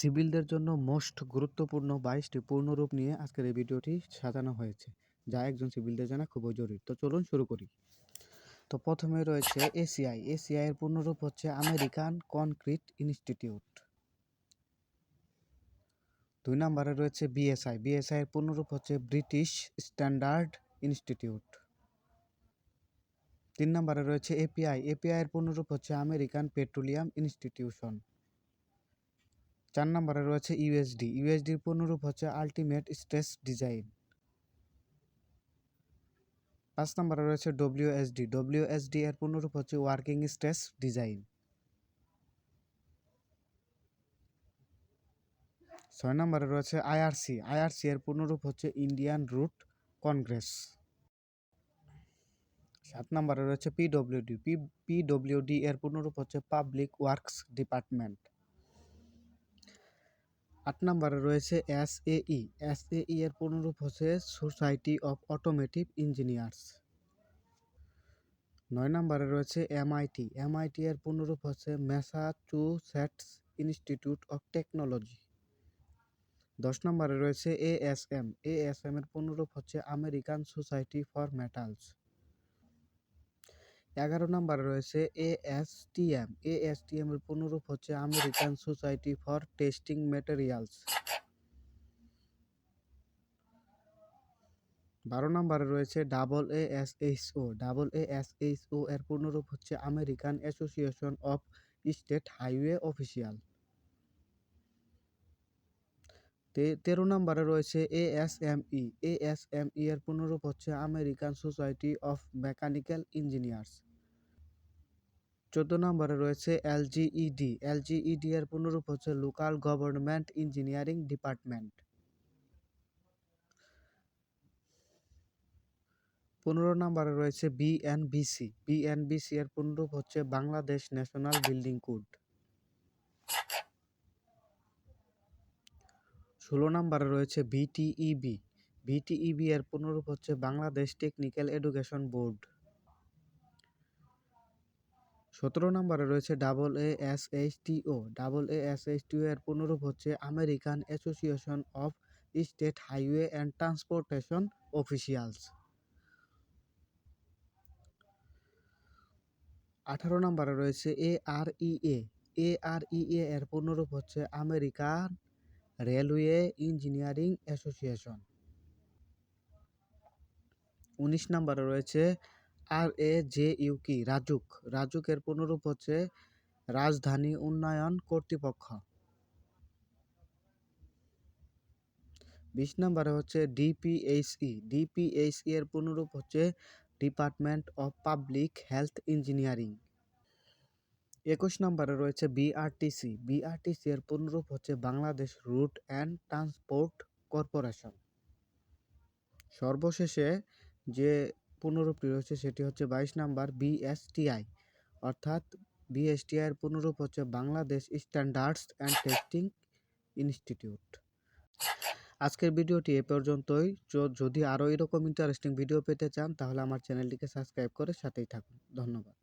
সিভিলদের জন্য মোস্ট গুরুত্বপূর্ণ বাইশটি পূর্ণরূপ নিয়ে আজকের এই ভিডিওটি সাজানো হয়েছে, যা একজন সিভিলদের জানা খুবই জরুরি। তো চলুন শুরু করি। তো প্রথমে রয়েছে এসিআই। এসিআই এর পূর্ণরূপ হচ্ছে আমেরিকান কনক্রিট ইনস্টিটিউট। দুই নম্বরে রয়েছে বিএসআই। বিএসআই এর পূর্ণরূপ হচ্ছে ব্রিটিশ স্ট্যান্ডার্ড ইনস্টিটিউট। তিন নম্বরে রয়েছে এপিআই। এপিআই এর পূর্ণরূপ হচ্ছে আমেরিকান পেট্রোলিয়াম ইনস্টিটিউশন। চার নম্বরে রয়েছে ইউএসডি ইউএসডির পূর্ণরূপ হচ্ছে আলটিমেট স্ট্রেস ডিজাইন পাঁচ নম্বরে রয়েছে ডব্লিউএসডি ডব্লিউএসডি এর পূর্ণরূপ হচ্ছে ওয়ার্কিং স্ট্রেস ডিজাইন ছয় নম্বরে রয়েছে আইআরসি আইআরসি এর পূর্ণরূপ হচ্ছে ইন্ডিয়ান রুট কংগ্রেস সাত নম্বরে রয়েছে পিডব্লিউডি পি পিডব্লিউডি এর পূর্ণরূপ হচ্ছে পাবলিক ওয়ার্কস ডিপার্টমেন্ট আট নম্বরে রয়েছে S A E. S A ই এর পূর্ণরূপ হচ্ছে সোসাইটি অফ অটোমেটিভ ইঞ্জিনিয়ার্স নয় নম্বরে রয়েছে এমআইটি এমআইটি এর পূর্ণরূপ হচ্ছে ম্যাসাচুসেটস ইনস্টিটিউট অফ টেকনোলজি দশ নম্বরে রয়েছে A S M. ASM ASM এর পূর্ণরূপ হচ্ছে আমেরিকান সোসাইটি ফর মেটালস এগারো নম্বরে রয়েছে এএসটিএম এএসটিএম এর পূর্ণরূপ হচ্ছে American society for testing materials বারো নম্বরে রয়েছে double A S H O double A S H O এর পূর্ণরূপ হচ্ছে American association of state highway official তেরো নম্বরে রয়েছে এ এস এম ই। এ এএসএমই এএসএমই এর পূর্ণরূপ হচ্ছে American society of mechanical engineers. চোদ্দ নম্বরে রয়েছে এলজিইডি এলজিইডি এর পুনরূপ হচ্ছে লোকাল গভর্নমেন্ট ইঞ্জিনিয়ারিং ডিপার্টমেন্ট। পনেরো নম্বরে রয়েছে বিএনবিসি বিএনবিসি এর পুনরূপ হচ্ছে বাংলাদেশ ন্যাশনাল বিল্ডিং কোড। ষোলো নম্বরে রয়েছে বিটিইবি। বিটিইবি এর পূর্ণরূপ হচ্ছে বাংলাদেশ টেকনিক্যাল এডুকেশন বোর্ড। সতেরো নম্বরে রয়েছে double A S H T O double A S H T O এর পূর্ণরূপ হচ্ছে American association of state highway and transportation officials. আঠারো নম্বরে রয়েছে এ আর ই এ আর ই এ এর পূর্ণরূপ হচ্ছে আমেরিকান রেলওয়ে ইঞ্জিনিয়ারিং অ্যাসোসিয়েশন। উনিশ নম্বরে রয়েছে আর এ জে ইউকি রাজুক। রাজুকের পুনরূপ হচ্ছে রাজধানী উন্নয়ন কর্তৃপক্ষ। বিশ নম্বরে হচ্ছে ডিপিএইচই ডিপিএইচই এর পুনরূপ হচ্ছে department of public health engineering. একুশ নম্বরে রয়েছে বিআরটিসি বিআরটিসি এর পুনরূপ হচ্ছে Bangladesh route and transport corporation. সর্বশেষে যে পুনরূপটি রয়েছে সেটি হচ্ছে বাইশ নাম্বার বিএসটিআই অর্থাৎ বিএসটিআই এর পুনরূপ হচ্ছে Bangladesh standards and testing institute. আজকের ভিডিওটি এ পর্যন্তই। যদি আরও এরকম ইন্টারেস্টিং ভিডিও পেতে চান, তাহলে আমার চ্যানেলটিকে সাবস্ক্রাইব করে সাথেই থাকুন। ধন্যবাদ।